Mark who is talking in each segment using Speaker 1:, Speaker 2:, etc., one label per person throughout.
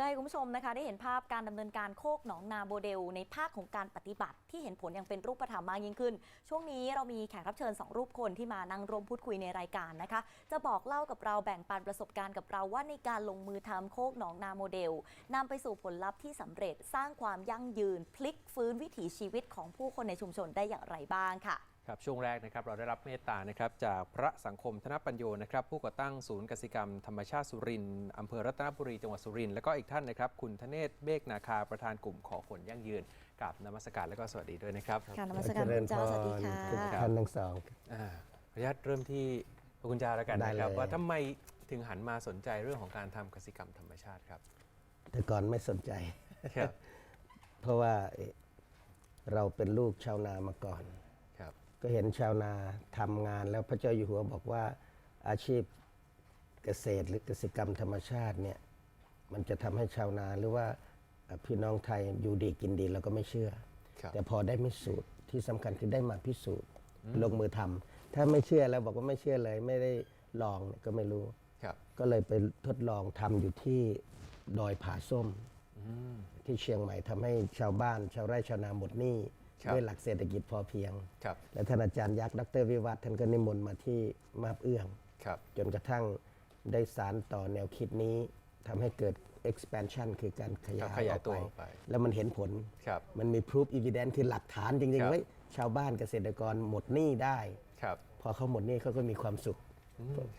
Speaker 1: พื่อให้คุณผู้ชมนะคะได้เห็นภาพการดำเนินการโคกหนองนาโมเดล ในภาคของการปฏิบัติที่เห็นผลอย่างเป็นรูปธรรมมากยิ่งขึ้น ช่วงนี้เรามีแขกรับเชิญ 2 รูปคนที่มานั่งร่วมพูดคุยในรายการนะคะ จะบอกเล่ากับเราแบ่งปันประสบการณ์กับเราว่าในการลงมือทำโคกหนองนาโมเดลนำไปสู่ผลลัพธ์ที่สำเร็จสร้างความยั่งยืน พลิกฟื้นวิถีชีวิตของผู้คนในชุมชนได้อย่างไรบ้างค่ะ
Speaker 2: ครับช่วงแรกนะครับเราได้รับเมตตานะครับจากพระสังคมธนปัญโยนะครับผู้ก่อตั้งศูนย์กสิกรรมธรรมชาติสุรินทร์อำเภอรัตนบุรีจังหวัดสุรินทร์แล้วก็อีกท่านนะครับคุณธเนศเบกนาคาประธานกลุ่มขอผลยั่งยืนกับนมัสการและก็สวัสดีด้วยนะครับ
Speaker 1: ค่ะนมัสการคุณเจ้าสวัสดีค่ะ
Speaker 3: ทุกท่านทั้งสอง
Speaker 2: อ่าขออนุญาตเริ่มที่คุณจาแล้วกัน
Speaker 3: ได้
Speaker 2: นะครับ
Speaker 3: เลย
Speaker 2: ว่าทำไมถึงหันมาสนใจเรื่องของการทำกสิกรรมธรรมชาติครับ
Speaker 3: แต่ก่อนไม่สนใจ
Speaker 2: ครับ
Speaker 3: เพราะว่าเอ่อเราเป็นลูกชาวนามาก่อน
Speaker 2: ครับ
Speaker 3: ก็เห็นชาวนาทำงานแล้วพระเจ้าอยู่หัวบอกว่าอาชีพเกษตรหรือกสิกรรมธรรมชาติเนี่ยมันจะทำให้ชาวนาหรือว่าเอ่อพี่น้องไทยอยู่ดีกินดีเราก็ไม่เชื่อ
Speaker 2: ครับ
Speaker 3: แต่พอได้พิสูจน์ที่สำคัญคือได้มาพิสูจน์ลงมือทำถ้าไม่เชื่อแล้วบอกว่าไม่เชื่อเลย ไม่ได้ลองเนี่ยก็ไม่รู้
Speaker 2: ครับ
Speaker 3: ก็เลยไปทดลองทำอยู่ที่ดอยผาส้มที่เชียงใหม่ทำให้ชาวบ้าน ชาวไร่ชาวนาหมดหนี้
Speaker 2: ครับ
Speaker 3: ด้วยหลักเศรษฐกิจพอเพียง
Speaker 2: ครับ
Speaker 3: และท่านอาจารย์ยักษ์ดรวิวัฒน์ท่านก็นิมนต์มาที่มาบเอื้อง
Speaker 2: ครับ
Speaker 3: จนกระทั่งได้สารต่อแนวคิดนี้ทำให้เกิด expansion คือการขยาย
Speaker 2: ขยาย
Speaker 3: ออก
Speaker 2: ตัว
Speaker 3: ไป
Speaker 2: ออกไป
Speaker 3: แล้วมันเห็นผล
Speaker 2: ครับ
Speaker 3: มันมี proof evidence คือหลักฐานจริง
Speaker 2: ครั
Speaker 3: ๆ
Speaker 2: บ
Speaker 3: ว่าชาวบ้านเกษตรกรหมดหนี้ได้
Speaker 2: ครับ
Speaker 3: พอเขาหมดหนี้เขาก็มีความสุข
Speaker 2: อืมครับ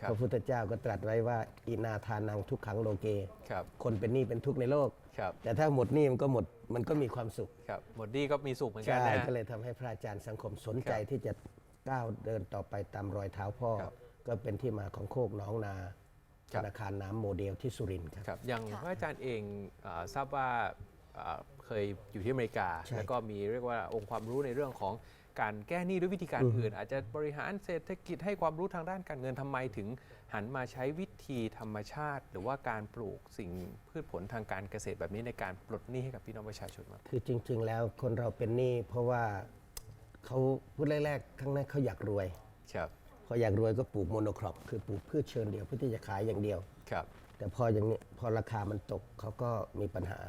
Speaker 3: พระพุทธเจ้าก็ตรัสไว้ว่า อินาทานังทุกขังโลเก
Speaker 2: ครับ
Speaker 3: คนเป็นหนี้เป็นทุกข์ในโลก
Speaker 2: ครับ
Speaker 3: แต่ถ้าหมดหนี้มันก็หมดมันก็มีความสุข
Speaker 2: ครับหมดดีก็มีสุขเหมือนกัน
Speaker 3: ใช่
Speaker 2: นะ
Speaker 3: ก็เลยทำให้พระอาจารย์สังคมสนใจ
Speaker 2: ครับ
Speaker 3: ที่จะก้าวเดินต่อไปตามรอยเท้าพ่อ
Speaker 2: ครับ
Speaker 3: ก็เป็นที่มาของโคกหน้องนา
Speaker 2: ครั
Speaker 3: ธ
Speaker 2: บ
Speaker 3: นาคารน้ำโมเดลที่สุรินทร์ครับ
Speaker 2: ครับอย่าง
Speaker 1: ค่ะ
Speaker 2: พระอาจารย์เองอาทราบว่าอ่าเคยอยู่ที่อเมริกา
Speaker 3: ใช่
Speaker 2: แล้วก็มีเรียกว่าองค์ความรู้ในเรื่องของ การแก้หนี้ด้วยวิธีการอื่น อาจจะบริหารเศรษฐกิจให้ความรู้ทางด้านการเงินทำไมถึงหันมาใช้วิธีธรรมชาติ หรือว่าการปลูกสิ่งพืชผลทางการเกษตรแบบนี้ในการปลดหนี้ให้กับพี่น้องประชาชนมาง
Speaker 3: คือจริง ๆ แล้วคนเราเป็นหนี้เพราะว่าเขาพูดแรกๆข้างในเขาอยากรวย
Speaker 2: ครับ
Speaker 3: พออยากรวยก็ปลูกโมโนครอปคือปลูกพืชเชิญเดียวเพื่อที่จะขายอย่างเดียว
Speaker 2: ครับ
Speaker 3: แต่พออย่างนี้พอราคามันตกเขาก็มีปัญหา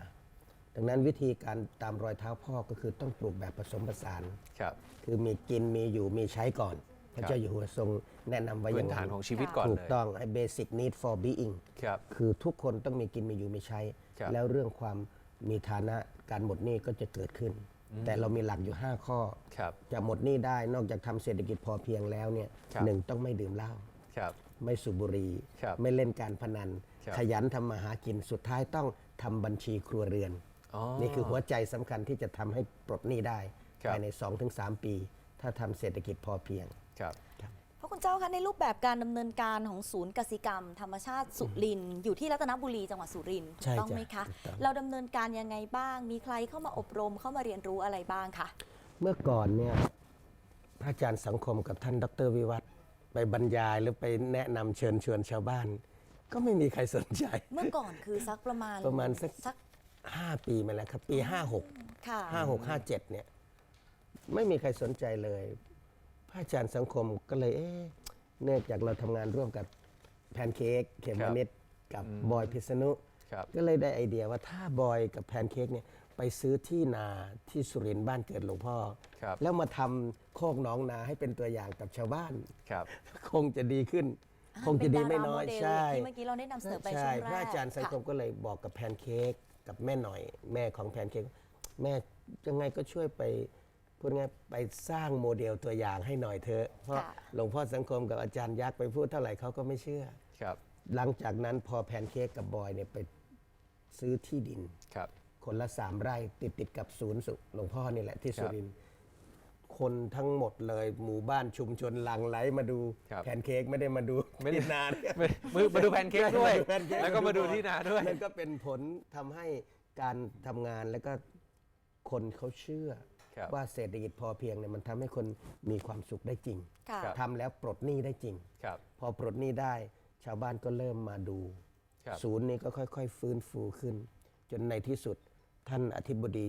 Speaker 3: ดังนั้นวิธีการตามรอยเท้าพ่อก็คือต้องปลูกแบบผสมผสาน
Speaker 2: ครับ
Speaker 3: คือมีกินมีอยู่มีใช้ก่อน พระเจ้าอยู่หัวทรงแนะนำไว้อ
Speaker 2: พื้
Speaker 3: ย่านง
Speaker 2: ฐาน
Speaker 3: นั้น
Speaker 2: ของชีวิตก่อน
Speaker 3: ถู
Speaker 2: เล
Speaker 3: ก
Speaker 2: ย
Speaker 3: ต้องไอ้ basic need for being
Speaker 2: ครับ
Speaker 3: คือทุกคนต้องมีกินมีอยู่มีใช้
Speaker 2: ครับ
Speaker 3: แล้วเรื่องความมีฐานะการหมดหนี้ก็จะเกิดขึ้น แต่เรามีหลักอยู่ 5 ข้อ
Speaker 2: ครับ
Speaker 3: จะหมดหนี้ได้นอกจากทำเศรษฐกิจพอเพียงแล้วเนี่ย
Speaker 2: ครับ
Speaker 3: หนึ่งต้องไม่ดื่มเหล้า
Speaker 2: ครับ
Speaker 3: ไม่สูบบุหรี่
Speaker 2: ครับ
Speaker 3: ไม่เล่นการพนัน
Speaker 2: ครับ
Speaker 3: ขยันทำมาหากินสุดท้ายต้องทำบัญชีครัวเรือน
Speaker 2: อ๋อ
Speaker 3: นี่คือหัวใจสำคัญที่จะทำให้ปลดหนี้ได้
Speaker 2: ครับ
Speaker 3: ภายใน 2-3 ปี ถ้าทำเศรษฐกิจพอเพียง
Speaker 2: ครับ
Speaker 1: พระคุณเจ้าคะในรูปแบบการดำเนินการของศูนย์กสิกรรม ธรรมชาติสุรินทร์อยู่ที่รัตนบุรีจังหวัดสุรินทร์ถู
Speaker 3: ใช่
Speaker 1: กต้อง
Speaker 3: จ้ะ
Speaker 1: ไหมคะ
Speaker 3: ถูกต้อง
Speaker 1: เราดำเนินการยังไงบ้าง มีใครเข้ามาอบรมเข้ามาเรียนรู้อะไรบ้างคะ
Speaker 3: เมื่อก่อนเนี่ยพระอาจารย์สังคมกับท่านดรวิวัฒน์ไปบรรยายหรือไปแนะนำเชิญชวนชาวบ้าน ก็ไม่มีใครสนใจ
Speaker 1: เมื่อก่อนคือสักประมาณ
Speaker 3: ประมาณสัก
Speaker 1: สัก
Speaker 3: 5 ปีมาแล้วครับ ปี56
Speaker 1: ค่ะ
Speaker 3: 56 57 เนี่ย ไม่มีใครสนใจเลยพระอาจารย์สังคมก็เลยเอ๊ะเนื่องจากเราทำงานร่วมกับแพนเค้กเขมวนิดกับบอยพิษณุ
Speaker 2: ครับ
Speaker 3: ก็เลยได้ไอเดียว่าถ้าบอยกับแพนเค้กเนี่ยไปซื้อที่นาที่สุรินทร์บ้านเกิดหลวงพ่อ
Speaker 2: ครับ
Speaker 3: แล้วมาทำโคกหน้องนาให้เป็นตัวอย่างกับชาวบ้าน
Speaker 2: ครับ
Speaker 3: คงจะดีขึ้น คงจะดีไม่น้อย
Speaker 1: เป็นดาราโมเดล
Speaker 3: ใช่
Speaker 1: ที่เมื่อกี้เราได้นำเสนอไป
Speaker 3: ใช่
Speaker 1: ช่วงแรก
Speaker 3: พระอาจารย์สังคม
Speaker 1: ค่ะ
Speaker 3: ก็เลยบอกกับแพนเค้ก กับแม่หน่อย แม่ของแพนเค้กแม่ยังไงก็ช่วยไปพูดง่ายไปสร้างโมเดลตัวอย่างให้หน่อยเถอะ เพราะ
Speaker 1: ค่ะ
Speaker 3: หลวงพ่อสังคมกับอาจารย์ยักษ์ไปพูดเท่าไหร่เขาก็ไม่เชื่อ
Speaker 2: ครับ
Speaker 3: หลังจากนั้นพอแพนเค้กกับบอยเนี่ยไปซื้อที่ดิน
Speaker 2: ครับ
Speaker 3: คนละสามไร่ติดติดกับศูนย์สุหลวงพ่อนี่แหละที่
Speaker 2: ครับ
Speaker 3: สุรินทร์ คนทั้งหมดเลยหมู่บ้านชุมชนหลังไหลมาดู
Speaker 2: ครับ
Speaker 3: แพนเค้กไม่ได้มาดู
Speaker 2: ไม่ได้
Speaker 3: ที่นาเนี่ย
Speaker 2: มามามาดูแพนเค้กด้วย
Speaker 3: มาแพนเค้
Speaker 2: แล้วก็มาดูที่นาด้วย
Speaker 3: นั่นก็เป็นผลทำให้การทำงานแล้วก็คนเขาเชื่อ
Speaker 2: ครับ
Speaker 3: ว่าเศรษฐกิจพอเพียงเนี่ยมันทำให้คนมีความสุขได้จริง
Speaker 1: ค่ะ
Speaker 2: ครับ
Speaker 3: ทำแล้วปลดหนี้ได้จริง
Speaker 2: ครับ
Speaker 3: พอปลดหนี้ได้ชาวบ้านก็เริ่มมาดู
Speaker 2: ครับ
Speaker 3: ศูนย์นี้ก็ค่อย ๆ ฟื้นฟูขึ้น จนในที่สุดท่านอธิบดี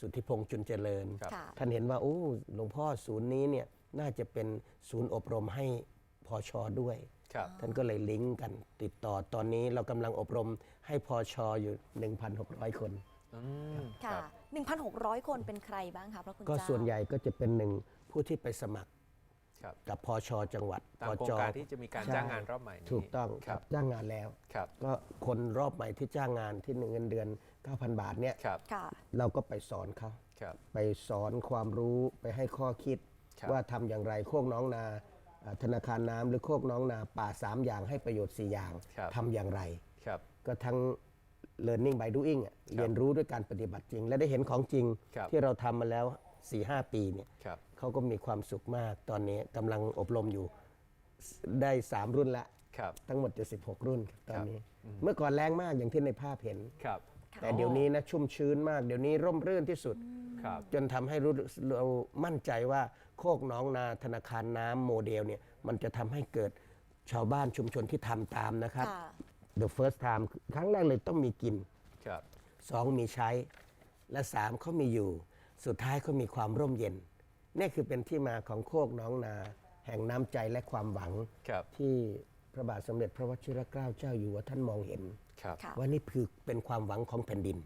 Speaker 3: สุทธิพงษ์จุนเจริญ
Speaker 2: ครับ
Speaker 1: ค่ะ
Speaker 3: ท่านเห็นว่าโอ้หลวงพ่อศูนย์นี้เนี่ยน่าจะเป็นศูนย์อบรมให้พอชอด้วย
Speaker 2: ครับ
Speaker 3: ท่านก็เลยลิงก์กันติดต่อตอนนี้เรากำลังอบรมให้พอชออยู่ 1,600 คน
Speaker 2: อืม
Speaker 1: ค่ะ
Speaker 2: รับ
Speaker 1: 1,600 คนเป็นใครบ้างคะพระคุณ
Speaker 3: ก็
Speaker 1: เจ้า
Speaker 3: ส่วนใหญ่ก็จะเป็นหนึ่งผู้ที่ไปสมัคร
Speaker 2: ครับ
Speaker 3: กับพอชอจังหวัด
Speaker 2: ตาม
Speaker 3: พอ
Speaker 2: โครง
Speaker 3: จอ
Speaker 2: การที่จะมีการ
Speaker 3: ใช่
Speaker 2: จ้างงานรอบใหม่นี้
Speaker 3: ถูกต้อง
Speaker 2: ค
Speaker 3: ค
Speaker 2: รั
Speaker 3: รับบจ้างงานแล้ว
Speaker 2: ครับ
Speaker 3: ก็คนรอบใหม่ที่จ้างงานที่เงินเดือน 9,000 บาทเนี่ย
Speaker 2: ครับ
Speaker 1: ค่ะ
Speaker 3: เราก็ไปสอนเขา
Speaker 2: ครับ
Speaker 3: ไปสอนความรู้ไปให้ข้อคิด
Speaker 2: ครับ
Speaker 3: ว่าทำอย่างไรโคกน้องนาอ่าธนาคารน้ำหรือโคกน้องนาป่า 3 อย่างให้ประโยชน์ 4 อย่าง
Speaker 2: ครับ
Speaker 3: ทำอย่างไร
Speaker 2: ครับ
Speaker 3: ก็ทั้ง learning by doing อะเรียนรู้ด้วยการปฏิบัติจริง และได้เห็นของจริง
Speaker 2: ครับ
Speaker 3: ที่เราทำมาแล้ว 4-5 ปีเนี่ย
Speaker 2: ครับ
Speaker 3: เขาก็มีความสุขมาก ตอนนี้กำลังอบรมอยู่ได้ 3 รุ่นละ
Speaker 2: ครับ
Speaker 3: ทั้งหมดจะ16 รุ่นครับตอน
Speaker 2: ครับ
Speaker 3: นี้ เมื่อก่อนแรงมากอย่างที่ในภาพเห็น
Speaker 2: ครับ
Speaker 1: ค่ะ
Speaker 3: แต่เดี๋ยวนี้นะชุ่มชื้นมาก เดี๋ยวนี้ร่มรื่นที่สุด
Speaker 2: ครับ
Speaker 3: จนทำให้รู้เรามั่นใจว่าโคกหน้องนาธนาคารน้ำโมเดลเนี่ยมันจะทำให้เกิดชาวบ้านชุมชนที่ทำตามนะครับ
Speaker 1: ค่ะ
Speaker 3: the first time ครั้งแรกเลยต้องมีกิน
Speaker 2: ครับ
Speaker 3: สองมีใช้และสามเขามีอยู่ สุดท้ายเขามีความร่มเย็น นี่คือเป็นที่มาของโคกหน้องนา แห่งน้ำใจและความหวัง
Speaker 2: ครับ
Speaker 3: ที่พระบาทสมเด็จพระวชิรเกล้าเจ้าอยู่หัวท่านมองเห็น
Speaker 2: ครับ
Speaker 1: ค่ะ
Speaker 3: ว่านี่คือเป็นความหวังของแผ่นดิน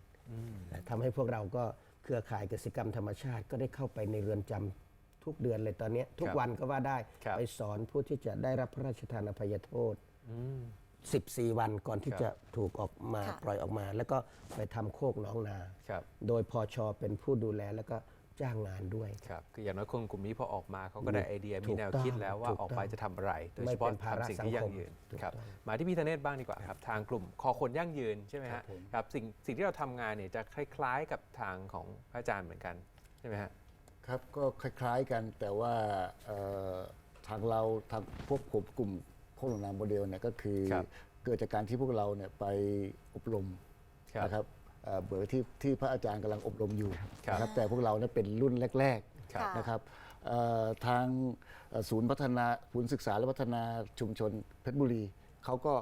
Speaker 3: นะทำให้พวกเราก็เครือข่ายกสิกรรมธรรมชาติ ก็ได้เข้าไปในเรือนจำทุกเดือนเลยตอนเนี้ยทุก
Speaker 2: ครับ
Speaker 3: วันก็ว่าได้
Speaker 2: ครับ
Speaker 3: ไปสอนผู้ที่จะได้รับพระราชทานอภัยโทษ
Speaker 2: อืม
Speaker 3: 14 วันก่อนที่
Speaker 2: ครับ
Speaker 3: จะถูกออกมา
Speaker 1: ค่ะ
Speaker 3: ปล่อยออกมา แล้วก็ไปทำโคกหน้องนา
Speaker 2: ครับ
Speaker 3: โดยพอชอเป็นผู้ดูแลแล้วก็ จ้างงานด้วย
Speaker 2: ครับคืออย่างน้อยคนกลุ่มนี้พอออกมาเขาก็ได้ไอเดีย
Speaker 3: ถู
Speaker 2: มี
Speaker 3: ก
Speaker 2: แนว
Speaker 3: ต้อง
Speaker 2: คิดแล้วว่า
Speaker 3: ถูก
Speaker 2: ออกไป
Speaker 3: ต้อง
Speaker 2: จะทำอะไร โดย
Speaker 3: ไม่
Speaker 2: เฉพาะ
Speaker 3: เป็นภาระ
Speaker 2: ทำสิ่งที่ยั่งยืน
Speaker 3: สังคม
Speaker 2: ครับ
Speaker 3: ถูกต้อง
Speaker 2: มาที่พี่ธเนศบ้างดีกว่าครับทางกลุ่มคอคนยั่งยืนใช่ไหมฮะครับสิ่งสิ่งที่เราทำงานเนี่ยจะคล้ายๆกับทางของพระอาจารย์เหมือนกันใช่ไหมฮะ
Speaker 4: ครับก็คล้ายๆกันแต่ว่าเอ่อทางเราทางพวกผมกลุ่มโคกหนองนาโมเดลเนี่ยก็คือ
Speaker 2: ครับ
Speaker 4: เกิดจากการที่พวกเราเนี่ยไปอบรม
Speaker 2: ครับ
Speaker 4: นะครับ เอ่อเบอร์ที่ที่พระอาจารย์กำลังอบรมอยู่
Speaker 2: ครับ
Speaker 4: นะครับแต่พวกเราเนี่ยเป็นรุ่นแรก
Speaker 2: ครับ
Speaker 4: ๆนะครับเอ่อทางเอ่อศูนย์พัฒนาศูนย์ศึกษาและพัฒนาชุมชนเพชรบุรีเขาก็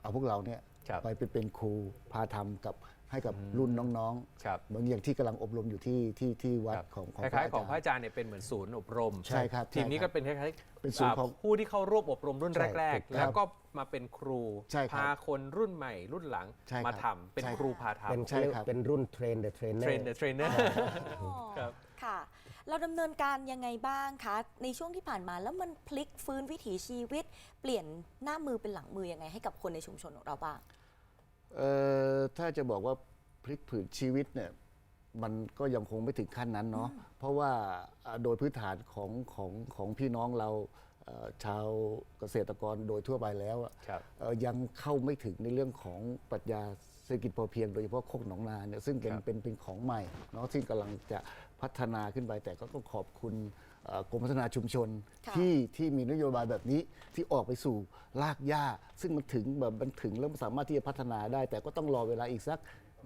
Speaker 4: เอาพวกเราเนี่ย
Speaker 2: ครับ
Speaker 4: ไปไปเป็นครูพาทำกับให้กับรุ่นน้อง
Speaker 2: ครับ
Speaker 4: ๆเหมือนอย่างที่กำลังอบรมอยู่ที่ที่ที่วัด
Speaker 2: ครับ
Speaker 4: ของของ
Speaker 2: คล้ายๆของพ
Speaker 4: พ
Speaker 2: ระ
Speaker 4: ระอาจารย์
Speaker 2: อาจารย์เนี่ยเป็นเหมือนศูนย์อบรม
Speaker 4: ใช่ครับ
Speaker 2: ทีมนี้
Speaker 4: ใช่ครั
Speaker 2: ก็
Speaker 4: บ
Speaker 2: เป็นคล้ายๆ
Speaker 4: เป็นศูนย์
Speaker 2: อ่า
Speaker 4: ของ
Speaker 2: ผู้ที่เข้าร่วมอบรมรุ่น
Speaker 3: ใช่
Speaker 2: แรก
Speaker 3: ถูก
Speaker 2: ๆแล้วก็มาเป็นครู
Speaker 4: ใช่ครับ
Speaker 2: พาคนรุ่นใหม่ รุ่นหลัง
Speaker 4: ใช่ครับ
Speaker 2: มาทำเป็น
Speaker 4: ใช่
Speaker 2: ครูพาทำ
Speaker 3: เป็น
Speaker 4: ใช่ครับ
Speaker 3: เป็นรุ่นเทรนเดอะเทรนเนอ
Speaker 2: เทรน
Speaker 3: ร์
Speaker 2: เดอร์เทรนเนอร์ครับ
Speaker 1: ค่ะ เราดำเนินการยังไงบ้างคะ ในช่วงที่ผ่านมาแล้วมันพลิกฟื้นวิถีชีวิต เปลี่ยนหน้ามือเป็นหลังมือยังไงให้กับคนในชุมชนของเราบ้าง
Speaker 4: เอ่อถ้าจะบอกว่าพลิกผืนชีวิตเนี่ยมันก็ยังคงไม่ถึงขั้นนั้นเนาะเพราะว่าอ่าโดยพื้นฐานของของของพี่น้องเราเอ่อชาวเกษตรกรโดยทั่วไปแล้วอะ
Speaker 2: ครับ
Speaker 4: เอ่อยังเข้าไม่ถึงในเรื่องของปรัชญาเศรษฐกิจพอเพียงโดยเฉพาะโคกหนองนาเนี่ยซึ่งเป็น
Speaker 2: ครับ
Speaker 4: เป็นเป็นของใหม่เนาะซึ่งกำลังจะพัฒนาขึ้นไปแต่ก็ต้องขอบคุณเอ่อ กรมพัฒนาชุมชน
Speaker 1: ค่ะ
Speaker 4: ที่ที่มีนโยบายแบบนี้ที่ออกไปสู่รากหญ้า ซึ่งมันถึงแบบมันถึงแล้วมันสามารถที่จะพัฒนาได้ แต่ก็ต้องรอเวลาอีกสัก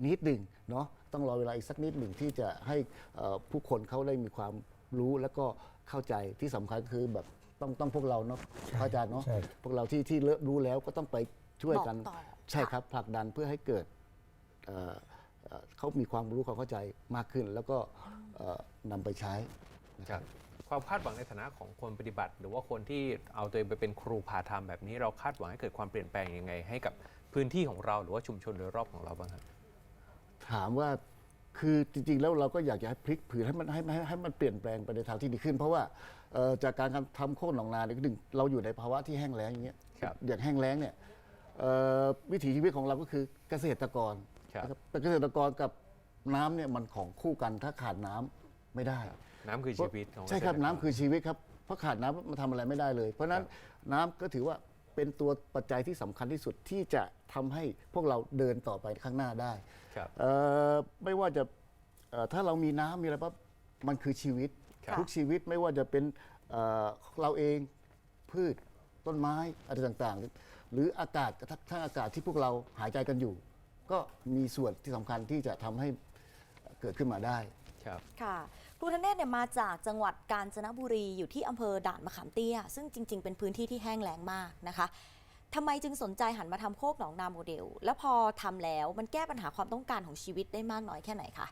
Speaker 4: นิดหนึ่งเนาะต้องรอเวลาอีกสักนิดหนึ่งที่จะให้เอ่อผู้คนเขาได้มีความรู้แล้วก็เข้าใจที่สำคัญคือแบบต้องต้องพวกเราเนาะพระอาจารย์เนาะ
Speaker 3: ใช่
Speaker 4: พวกเราที่ที่เลิกรู้แล้วก็ต้องไปช่วยกัน
Speaker 1: บอกต่อ
Speaker 4: ใช่
Speaker 1: ค่ะ
Speaker 4: ครับผลักดันเพื่อให้เกิดเอ่อเอ่อเขามีความรู้ความเข้าใจมากขึ้น แล้วก็เอ่อนำไปใช้นะ
Speaker 2: ค
Speaker 4: ค
Speaker 2: รั
Speaker 4: รั
Speaker 2: บบ ความคาดหวังในฐานะของคนปฏิบัติ หรือว่าคนที่เอาตัวเองไปเป็นครูพาทำแบบนี้เราคาดหวังให้เกิดความเปลี่ยนแปลงยังไง ให้กับพื้นที่ของเราหรือว่าชุมชนโดยรอบของเราบ้างครับ
Speaker 4: ถามว่าคือจริงๆ แล้วเราก็อยากจะให้พลิกผืนให้มันให้ให้ให้มันเปลี่ยนแปลงไปในทางที่ดีขึ้น เพราะว่าเอ่อจากการทำโค่นหนองนาเนี่ยก็หนึ่งเราอยู่ในภาวะที่แห้งแล้งอย่างเงี้ย
Speaker 2: ครับ
Speaker 4: อย่างแห้งแล้งเนี่ยเอ่อวิถีชีวิตของเราก็คือเกษตรกร
Speaker 2: ครับ
Speaker 4: นะครับแต่เกษตรกรกับน้ำเนี่ยมันของคู่กันถ้าขาดน้ำไม่ได้
Speaker 2: น้ำคือชีวิตของ
Speaker 4: ใช่ครับ
Speaker 2: เกษตก
Speaker 4: น้ำคือชีวิตครับเพราะขาดน้ำมันทำอะไรไม่ได้เลย เพราะฉะนั้นน้ำก็ถือว่าเป็นตัวปัจจัยที่สำคัญที่สุดที่จะทำให้พวกเราเดินต่อไปข้างหน้าได้
Speaker 2: ครับ
Speaker 4: เอ่อไม่ว่าจะเอ่อถ้าเรามีน้ำมีอะไรปั๊บมันคือชีวิต
Speaker 2: ครับ
Speaker 4: ทุกชีวิตไม่ว่าจะเป็นเอ่อเราเองพืชต้นไม้อะไรต่างๆ หรืออากาศกระทั่งทั้งอากาศที่พวกเราหายใจกันอยู่ ก็มีส่วนที่สำคัญที่จะทำให้เกิดขึ้นมาได้
Speaker 2: ครับ
Speaker 1: ค่ะ ครูธเนศเนี่ยมาจากจังหวัดกาญจนบุรีอยู่ที่อำเภอด่านมะขามเตี้ย ซึ่งจริง ๆ เป็นพื้นที่ที่แห้งแล้งมากนะคะทำไมจึงสนใจหันมาทำโคกหนองนาโมเดล แล้วพอทำแล้วมันแก้ปัญหาความต้องการของชีวิตได้มากน้อยแค่ไหนคะ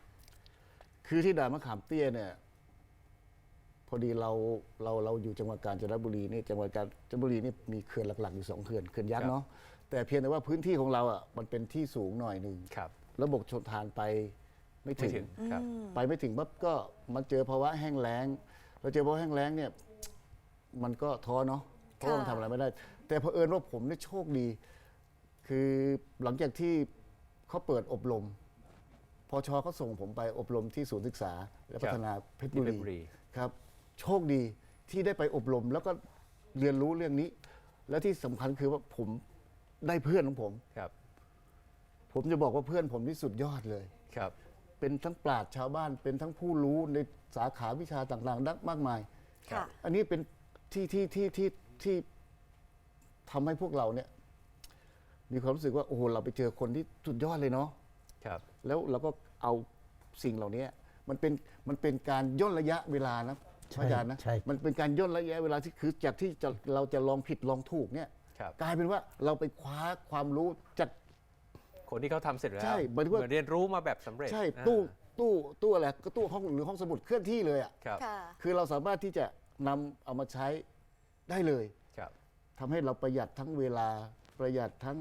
Speaker 4: คือที่ด่านมะขามเตี้ยเนี่ยพอดีเราเราเราอยู่จังหวัดกาญจนบุรีนี่จังหวัดกาญจนบุรีนี่มีเขื่อนหลักๆอยู่สองเขื่อนเขื่อนยัก
Speaker 2: ครั
Speaker 4: ษ์
Speaker 2: บ
Speaker 4: เนาะแต่เพียงแต่ว่าพื้นที่ของเราอะมันเป็นที่สูงหน่อยหนึ่ง
Speaker 2: ครับ
Speaker 4: ระบบชนทานไป ไม่
Speaker 2: ไม่
Speaker 4: ถึ
Speaker 2: ถึ
Speaker 4: ง
Speaker 2: งครับ
Speaker 4: ไปไม่ถึงปั๊บก็มันเจอภาวะแห้งแล้งเราเจอภาวะแห้งแล้งเนี่ยมันก็ท้อเนาะเพราะว่ามันทำอะไรไม่ได้ แต่เผอิญว่าผมเนี่ยโชคดี คือหลังจากที่เขาเปิดอบรมพอชเขาส่งผมไปอบรมที่ศูนย์ศึกษา และพัฒนาเพชร
Speaker 2: ที่
Speaker 4: บุ
Speaker 2: เพชรบุ
Speaker 4: รี
Speaker 2: รี
Speaker 4: ครับโชคดีที่ได้ไปอบรมแล้วก็เรียนรู้เรื่องนี้ และที่สำคัญคือว่าผมได้เพื่อนของผม
Speaker 2: ครับ
Speaker 4: ผมจะบอกว่าเพื่อนผมที่สุดยอดเลย
Speaker 2: ครับ
Speaker 4: เป็นทั้งปราชญ์ชาวบ้าน เป็นทั้งผู้รู้ในสาขาวิชาต่างๆดักมากมาย
Speaker 1: ค่ะ
Speaker 4: อันนี้เป็นที่ที่ที่ที่ที่ทำให้พวกเราเนี่ย มีความรู้สึกว่าโอ้โหเราไปเจอคนที่สุดยอดเลยเนาะ
Speaker 2: ครับ
Speaker 4: แล้วเราก็เอาสิ่งเหล่านี้มันเป็นมันเป็นการย่นระยะเวลานะ
Speaker 3: ใช่
Speaker 4: พระอาจารย์นะ
Speaker 3: ใช่
Speaker 4: มันเป็นการย่นระยะเวลาที่คือจากที่จะเราจะลองผิดลองถูกเนี่ย
Speaker 2: ครับ
Speaker 4: กลายเป็นว่าเราไปคว้าความรู้จาก
Speaker 2: คนที่เขาทำเสร็จแล้ว
Speaker 4: ใช่หมายถึงว่า
Speaker 2: เหมือนเรียนรู้มาแบบสำเร็จ
Speaker 4: ใช่
Speaker 2: อ่า
Speaker 4: ตู้ตู้ตู้อะไรก็ตู้ห้องหรือห้องสมุดเคลื่อนที่เลยอะ
Speaker 2: ครับ
Speaker 1: ค่ะ
Speaker 4: คือเราสามารถที่จะนำเอามาใช้ได้เลย
Speaker 2: ครับ
Speaker 4: ทำให้เราประหยัดทั้งเวลาประหยัดทั้ง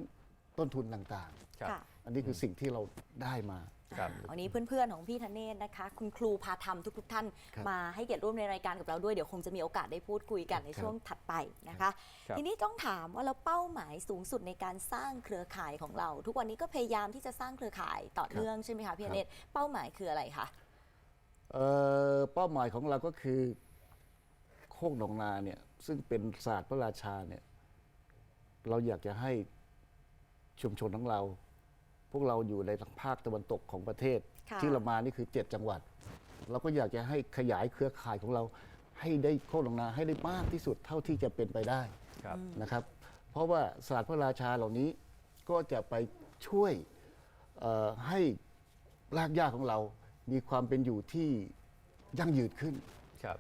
Speaker 4: ต้นทุนต่าง
Speaker 2: ครับ
Speaker 1: ค่ะ
Speaker 4: ๆอันนี้คือสิ่งที่เราได้มา
Speaker 2: ครับ
Speaker 1: อ่าวันนี้เพื่อนๆของพี่ธเนศนะคะ คุณครูพาทำทุกๆท่าน
Speaker 4: ครับ
Speaker 1: มาให้เกียรติร่วมในรายการกับเราด้วยเดี๋ยวคงจะมีโอกาสได้พูดคุยกันใน
Speaker 4: ครับ
Speaker 1: ช่วงถัดไปนะคะ
Speaker 2: ครับ
Speaker 1: ทีนี้ต้องถามว่าแล้วเป้าหมายสูงสุดในการสร้างเครือข่ายของเรา ทุกวันนี้ก็พยายามที่จะสร้างเครือข่ายต่อเนื่องใช่ไหมคะพี่ธเนศเป้าหมายคืออะไรคะ
Speaker 4: เอ่อเป้าหมายของเราก็คือ โคกหนองนาเนี่ย ซึ่งเป็นศาสตร์พระราชาเนี่ย เราอยากจะให้ชุมชนของเราพ วกเราอยู่ในทางภาคตะวันตกของประเทศ
Speaker 1: ค่ะ
Speaker 4: ที่เรามานี่คือ 7 จังหวัด เราก็อยากจะให้ขยายเครือข่ายของเราให้ได้โคกหนองนาให้ได้มากที่สุดเท่าที่จะเป็นไปได้
Speaker 2: ครับ
Speaker 4: นะครับ เพราะว่าศาสตร์พระราชาเหล่านี้ก็จะไปช่วยเอ่อให้รากหญ้าของเรามีความเป็นอยู่ที่ยั่งยืนขึ้น
Speaker 2: ครับ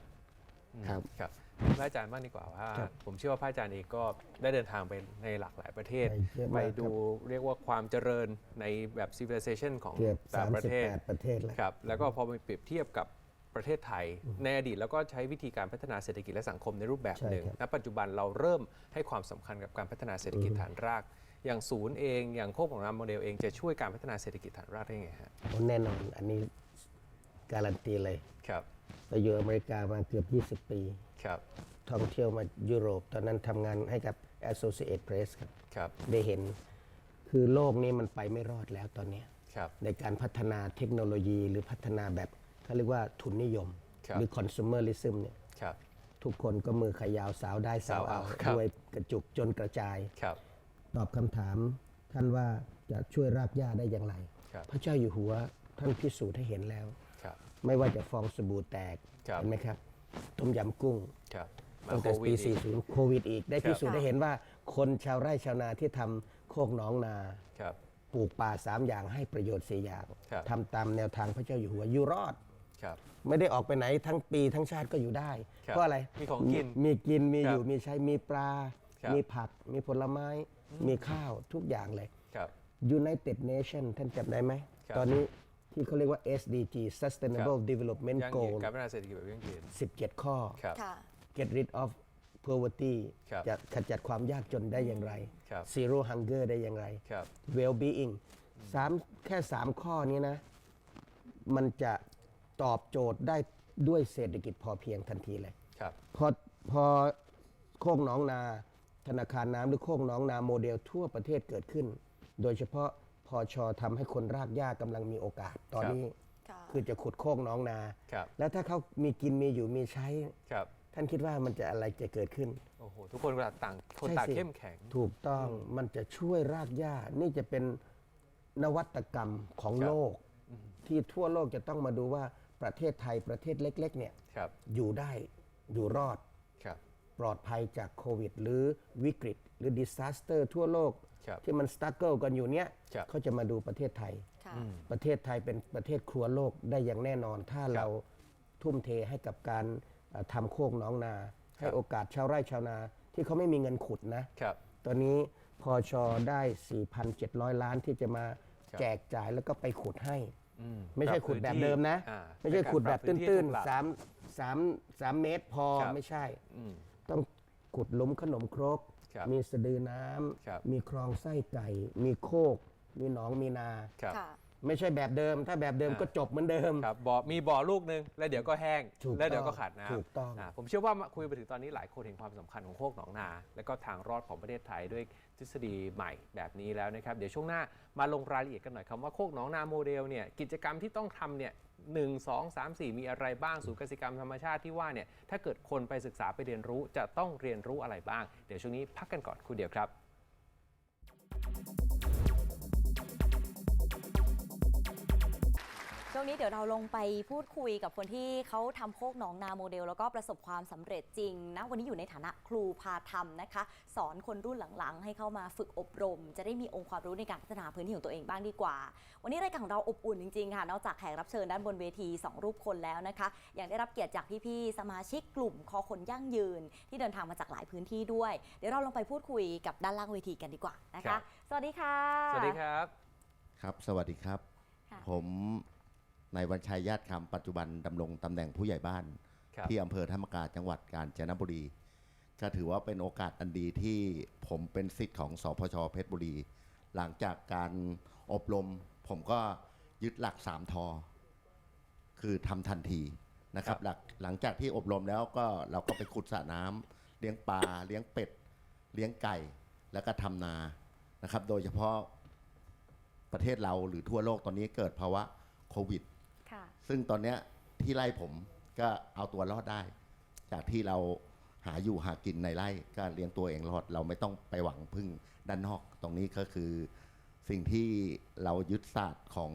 Speaker 2: อืม
Speaker 4: ครับ
Speaker 2: ครับ พระอาจารย์บ้างดีกว่าว่า
Speaker 3: ครับ
Speaker 2: ผมเชื่อว่าพระอาจารย์เองก็ได้เดินทางไปในหลากหลายประเทศ
Speaker 3: ไปเยอะ
Speaker 2: ไป
Speaker 3: มากครับ
Speaker 2: ดูเรียกว่าความเจริญในแบบ civilization ของ
Speaker 3: เกือบ
Speaker 2: แต่ละประเทศ
Speaker 3: 38ประเทศแล้ว
Speaker 2: ครับแล้วก็พอไปเปรียบเทียบกับประเทศไทย ในอดีตแล้วก็ใช้วิธีการพัฒนาเศรษฐกิจและสังคมในรูปแบบ
Speaker 3: ใช่
Speaker 2: หนึ่ง
Speaker 3: ครับ
Speaker 2: ณปัจจุบันเราเริ่มให้ความสำคัญกับการพัฒนาเศรษฐกิจฐานราก อย่างศูนย์เองอย่างโคกของรามโมเดลเองจะช่วยการพัฒนาเศรษฐกิจฐานรากได้ยังไงฮะ
Speaker 3: แน่นอนอันนี้การันตีเลย
Speaker 2: ครับ
Speaker 3: ไปอยู่อเมริกามาเกือบ 20 ปี
Speaker 2: ครับ
Speaker 3: ท่องเที่ยวมายุโรป ตอนนั้นทำงานให้กับ Associated Press ครับ
Speaker 2: ครับ
Speaker 3: ได้เห็นคือโลกนี้มันไปไม่รอดแล้วตอนเนี้ย
Speaker 2: ครับ
Speaker 3: ในการพัฒนาเทคโนโลยีหรือพัฒนาแบบเขาเรียกว่าทุนนิยม
Speaker 2: ครับ
Speaker 3: หรือ consumerism เนี่ย
Speaker 2: ครับ
Speaker 3: ทุกคนก็มือขยาวสาวได้สาวเอา
Speaker 2: สาวเอาครับ
Speaker 3: ด้วยกระจุกจนกระจาย
Speaker 2: ครับ
Speaker 3: ตอบคำถามท่านว่าจะช่วยรากหญ้าได้อย่างไร
Speaker 2: ครับ
Speaker 3: พระเจ้าอยู่หัวท่านพิสูจน์ให้เห็นแล้ว
Speaker 2: ครับ
Speaker 3: ไม่ว่าจะฟองสบู่แตก
Speaker 2: ครับ
Speaker 3: เห็นไหมครับ ต้มยำกุ้ง
Speaker 2: ครับมา
Speaker 3: ตั้ง
Speaker 2: โค
Speaker 3: แต่
Speaker 2: วิ
Speaker 3: ปี
Speaker 2: ดอีก
Speaker 3: 40 โควิดอีก ได้
Speaker 2: ครับ
Speaker 3: พิสูจน์ได้เห็นว่า คนชาวไร่ชาวนาที่ทำโคกหนองนา
Speaker 2: ครับ
Speaker 3: ปลูกป่าสามอย่างให้ประโยชน์สี่อย่าง
Speaker 2: ครับ
Speaker 3: ทำตามแนวทางพระเจ้าอยู่หัวอยู่รอด
Speaker 2: ครับ
Speaker 3: ไม่ได้ออกไปไหนทั้งปีทั้งชาติก็อยู่ได้
Speaker 2: ครับ
Speaker 3: เพราะอะไร
Speaker 2: มีของกิน
Speaker 3: มีกินมี
Speaker 2: ครับ
Speaker 3: อยู่มีใช้มีปลา
Speaker 2: ครับ
Speaker 3: มีผัก มีผลไม้ มีข้าวทุกอย่างเลย
Speaker 2: ครับ
Speaker 3: United Nation ท่านจำได้ไหม
Speaker 2: ครับ
Speaker 3: ตอนนี้ ที่เขาเรียกว่า SDG Sustainable Development
Speaker 2: ยั่งยื
Speaker 3: Goal
Speaker 2: นการพัฒนาเศรษฐกิจแบบยั่งยืน
Speaker 3: 17 ข้อ
Speaker 2: ครับ
Speaker 1: ค่ะ
Speaker 3: Get rid of poverty
Speaker 2: ครับ
Speaker 3: จะขจัดความยากจนได้อย่างไร
Speaker 2: ครับ
Speaker 3: Zero hunger ได้อย่างไร
Speaker 2: ครับ
Speaker 3: well being สามแค่3ข้อนี้นะ มันจะตอบโจทย์ได้ด้วยเศรษฐกิจพอเพียงทันทีเลย
Speaker 2: ครับ
Speaker 3: พอพอโคกหนองนา ธนาคารน้ำหรือโคกหนองนาโมเดลทั่วประเทศเกิดขึ้น โดยเฉพาะ พอชอทำให้คนรากหญ้ากำลังมีโอกาส ตอนนี้
Speaker 1: ค่ะ
Speaker 3: คือจะขุดโคกหนองนา
Speaker 2: ครับ
Speaker 3: แล้วถ้าเขามีกินมีอยู่มีใช้
Speaker 2: ครับ
Speaker 3: ท่านคิดว่ามันจะอะไรจะเกิดขึ้น
Speaker 2: โอ้โห ทุกคนต่างคน
Speaker 3: ใช่
Speaker 2: ต่าง
Speaker 3: สิ
Speaker 2: เข้มแข็ง
Speaker 3: ถูกต้องมันจะช่วยรากหญ้านี่จะเป็นนวัตกรรมของ
Speaker 2: ครับ
Speaker 3: โลก ที่ทั่วโลกจะต้องมาดูว่าประเทศไทยประเทศเล็ก ๆ เนี่ย
Speaker 2: ครับ
Speaker 3: อยู่ได้อยู่รอด
Speaker 2: ครับ
Speaker 3: ปลอดภัยจากโควิด หรือวิกฤต หรือดิซ a สเตอร์ทั่วโลก
Speaker 2: ครับ
Speaker 3: ที่มันสตั๊กเกิลกันอยู่เนี้ย
Speaker 2: ครับ
Speaker 3: เขาจะมาดูประเทศไทย
Speaker 1: ค่ะ
Speaker 3: ประเทศไทยเป็นประเทศครัวโลกได้อย่างแน่นอน ถ้าเราทุ่มเทให้กับการเอ่อทำโคกหน้องนา ให้โอกาสชาวไร่ชาวนา ที่เขาไม่มีเงินขุดนะ
Speaker 2: ครับ
Speaker 3: ตอนนี้พอชอได้ 4,700 ล้านที่จะมา
Speaker 2: ครับ
Speaker 3: แจกจ่ายแล้วก็ไปขุดให้
Speaker 2: อืม
Speaker 3: ไม่ใช่
Speaker 2: ปรับ
Speaker 3: ขุดแบบ
Speaker 2: พื้นที่
Speaker 3: เดิมนะ
Speaker 2: อ่า
Speaker 3: ไม่ใช่
Speaker 2: เป็นการ
Speaker 3: ขุดแบบ
Speaker 2: ปรับพื้นที่
Speaker 3: ตื้น
Speaker 2: ทุกหลัก
Speaker 3: ๆสามสามสามเมตรพอ
Speaker 2: ครับ
Speaker 3: ไม่ใช่
Speaker 2: อืม
Speaker 3: ต้องขุดหลุมขนมครก
Speaker 2: ครับ
Speaker 3: มีสะดือน้ำ
Speaker 2: ครับ
Speaker 3: มีคลองไส้ไก่ มีโคก มีหนองมีนา
Speaker 2: ครับ
Speaker 1: ค่ะ
Speaker 3: ไม่ใช่แบบเดิม ถ้าแบบเดิม
Speaker 2: อ่า
Speaker 3: ก็จบเหมือนเดิม
Speaker 2: ครับบ่อมีบ่อลูกหนึ่งแล้วเดี๋ยวก็แห้ง
Speaker 3: ถูก
Speaker 2: แล้วเดี๋ยว
Speaker 3: ต้
Speaker 2: ก็
Speaker 3: อง
Speaker 2: ขาดน้ำ
Speaker 3: ถูกต้องา
Speaker 2: ผมเชื่อว่ามาคุยไปถึงตอนนี้หลายคนเห็นความสำคัญของโคกหนองนา และก็ทางรอดของประเทศไทยด้วยทฤษฎีใหม่แบบนี้แล้วนะครับ เดี๋ยวช่วงหน้ามาลงรายละเอียดกันหน่อยคำว่าโคกหนองนาโมเดลเนี่ยกิจกรรมที่ต้องทำเนี่ย หนึ่งสองสามสี่มีอะไรบ้างศูนย์กสิกรรมธรรมชาติที่ว่าเนี่ยถ้าเกิดคนไปศึกษาไปเรียนรู้จะต้องเรียนรู้อะไรบ้าง เดี๋ยวช่วงนี้พักกันก่อนคุณเดียวครับ
Speaker 1: ช่วงนี้เดี๋ยวเราลงไปพูดคุยกับคนที่เขาทำโคกหนองนาโมเดล แล้วก็ประสบความสำเร็จจริงนะวันนี้อยู่ในฐานะครูพาทำนะคะ สอนคนรุ่นหลังๆ ให้เข้ามาฝึกอบรม จะได้มีองค์ความรู้ในการพัฒนาพื้นที่ของตัวเองบ้างดีกว่า วันนี้รายการของเราอบอุ่นจริงๆค่ะ นอกจากแขกรับเชิญด้านบนเวที 2 รูปคนแล้วนะคะยังได้รับเกียรติจากพี่ๆสมาชิกกลุ่มคอคนยั่งยืน ที่เดินทางมาจากหลายพื้นที่ด้วย เดี๋ยวเราลงไปพูดคุยกับด้านล่างเวทีกันดีกว่านะ
Speaker 2: ครั
Speaker 1: คะ
Speaker 2: บ
Speaker 1: สวัสดีค่ะ
Speaker 2: สวัสดีครับ
Speaker 5: ครับ สวัสดีครับ
Speaker 1: ค่ะ
Speaker 5: ผม นายวันชัยญาติคำปัจจุบันดำรงตำแหน่งผู้ใหญ่บ้าน
Speaker 2: ครับ
Speaker 5: ที่อำเภอธรรมกาจังหวัดกาญจนบุรี ก็ถือว่าเป็นโอกาสอันดีที่ผมเป็นสิทธิ์ของสพชเพชรบุรี หลังจากการอบรม ผมก็ยึดหลักสามทอ คือทำทันทีนะครับหลักหลังจากที่อบรมแล้วก็เราก็ไปขุดสระน้ำเลี้ยงปลาเลี้ยงเป็ด เลี้ยงไก่แล้วก็ทำนานะครับ โดยเฉพาะประเทศเราหรือทั่วโลกตอนนี้เกิดภาวะโควิด
Speaker 1: ค่ะ
Speaker 5: ซึ่งตอนเนี้ยที่ไร่ผมก็เอาตัวรอดได้ จากที่เราหาอยู่หากินในไร่ก็เลี้ยงตัวเองรอด เราไม่ต้องไปหวังพึ่งด้านนอก ตรงนี้ก็คือ สิ่งที่เรายึดศาสตร์ของ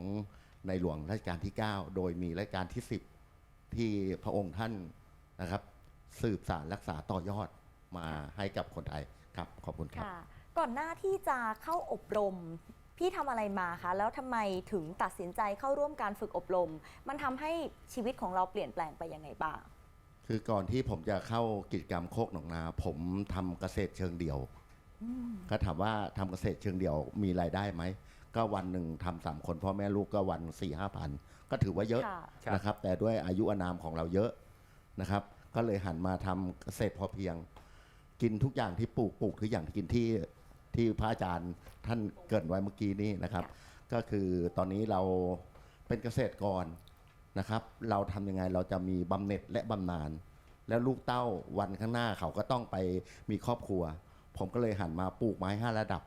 Speaker 5: ในหลวงรัชกาลที่ 9 โดยมีรัชกาลที่ 10 ที่พระองค์ท่านนะครับ สืบสารรักษาต่อยอดมาให้กับคนไทยครับขอบคุณครับ
Speaker 1: ค่ะก่อนหน้าที่จะเข้าอบรม พี่ทำอะไรมาคะ แล้วทำไมถึงตัดสินใจเข้าร่วมการฝึกอบรม มันทำให้ชีวิตของเราเปลี่ยนแปลงไปยังไงบ้าง
Speaker 5: คือก่อนที่ผมจะเข้ากิจกรรมโคกหนองนา ผมทำเกษตรเชิงเดี่ยวก็ถามว่าทำเกษตรเชิงเดี่ยวมีรายได้ไหม ก็วันหนึ่งทำสามคนพ่อแม่ลูกก็วันสี่ห้าพันก็ถือว่าเยอะ
Speaker 1: ค่ะ
Speaker 2: ครับ
Speaker 5: นะครับ แต่ด้วยอายุอานามของเราเยอะนะครับ ก็เลยหันมาทำเกษตรพอเพียง กินทุกอย่างที่ปลูกปลูกทุกอย่างที่กินที่ ที่พระอาจารย์ท่านเกริดไว้เมื่อกี้นี้นะครับ ก็คือตอนนี้เราเป็นเกษตรกรนะครับ เราทำยังไงเราจะมีบำเหน็จและบำนาญแล้วลูกเต้าวันข้างหน้าเขาก็ต้องไปมีครอบครัว ผมก็เลยหันมาปลูกไม้ห้าระดับ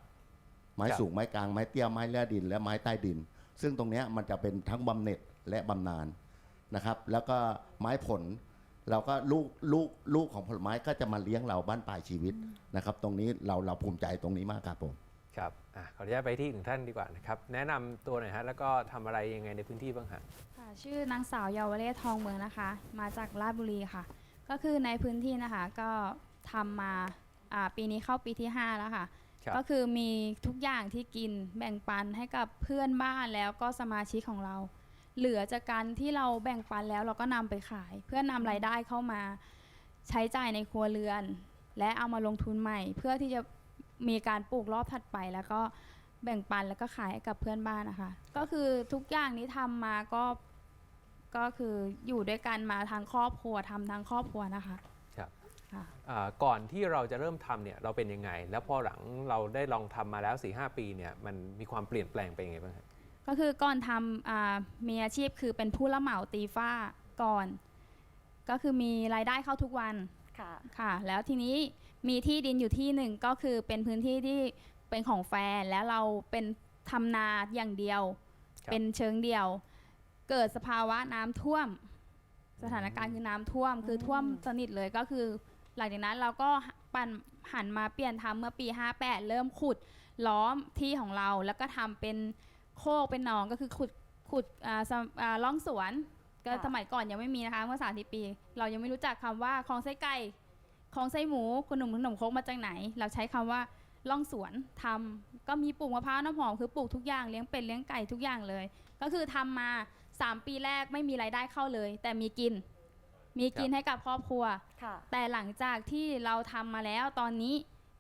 Speaker 5: ไม้
Speaker 2: ครับ
Speaker 5: สูงไม้กลางไม้เตี้ยไม้เลื่อดิน และไม้ใต้ดิน ซึ่งตรงเนี้ยมันจะเป็นทั้งบำเหน็จและบำนาญนะครับ แล้วก็ไม้ผล เราก็ลูกลูกลูกของผลไม้ก็จะมาเลี้ยงเราบ้านปลายชีวิตนะครับ ตรงนี้เราเราภูมิใจตรงนี้มากครับผม
Speaker 2: ครับอะขออนุญาตไปที่อีกหนึ่งท่านดีกว่านะครับ แนะนำตัวหน่อยฮะแล้วก็ทำอะไรยังไงในพื้นที่บ้างฮะ
Speaker 6: ค่ะ ชื่อนางสาวเยาวเรศทองเมืองนะคะ มาจากราชบุรีค่ะ ก็คือในพื้นที่นะคะก็ทำมาอ่าปีนี้เข้าปีที่ 5 แล้วค่ะ
Speaker 2: ครับ
Speaker 6: ก็คือมีทุกอย่างที่กินแบ่งปันให้กับเพื่อนบ้านแล้วก็สมาชิกของเรา เหลือจากการที่เราแบ่งปันแล้วเราก็นำไปขาย เพื่อนำรายได้เข้ามาใช้จ่ายในครัวเรือน และเอามาลงทุนใหม่ เพื่อที่จะมีการปลูกรอบถัดไป แล้วก็แบ่งปันแล้วก็ขายให้กับเพื่อนบ้านนะคะ ก็คือทุกอย่างนี้ทำมาก็ก็คืออยู่ด้วยกันมาทั้งครอบครัวทำทั้งครอบครัวนะคะ
Speaker 2: ครับ
Speaker 6: ค่ะ
Speaker 2: อ่าก่อนที่เราจะเริ่มทำเนี่ยเราเป็นยังไง แล้วพอหลังเราได้ลองทำมาแล้ว4ีหปีเนี่ยมันมีความเปลี่ยนแปลงไปยังไงบ้างฮะ
Speaker 6: ก็คือก่อนทำอ่ามีอาชีพคือเป็นผู้รับเหมาตีฝ้าก่อน ก็คือมีรายได้เข้าทุกวัน
Speaker 1: ค่ะ
Speaker 6: ค่ะ แล้วทีนี้มีที่ดินอยู่ที่หนึ่งก็คือเป็นพื้นที่ที่เป็นของแฟนแล้วเราเป็นทำนาอย่างเดียว
Speaker 2: ครับ
Speaker 6: เป็นเชิงเดียว เกิดสภาวะน้ำท่วม สถานการณ์คือน้ำท่วมคือท่วมสนิทเลยก็คือ หลังจากนั้นเราก็ปั่นหันมาเปลี่ยนทำเมื่อปี 58 เริ่มขุดล้อมที่ของเราแล้วก็ทำเป็น โคกเป็นหนองก็คือขุดขุดอ่าสำอ่าล่องสวนก็
Speaker 1: ค่ะ
Speaker 6: สมัยก่อนยังไม่มีนะคะเมื่อสามสิบปี เรายังไม่รู้จักคำว่าคลองไส้ไก่คลองไส้หมูขนมขนมครกมาจากไหน เราใช้คำว่าล่องสวนทำก็มีปลูกมะพร้าวน้ำหอมคือปลูกทุกอย่างเลี้ยงเป็ดเลี้ยงไก่ทุกอย่างเลย ก็คือทำมา3ปีแรกไม่มีรายได้เข้าเลย แต่มีกิน มีกินให้กับครอบครัว
Speaker 1: ค่ะ
Speaker 6: แต่หลังจากที่เราทำมาแล้วตอนนี้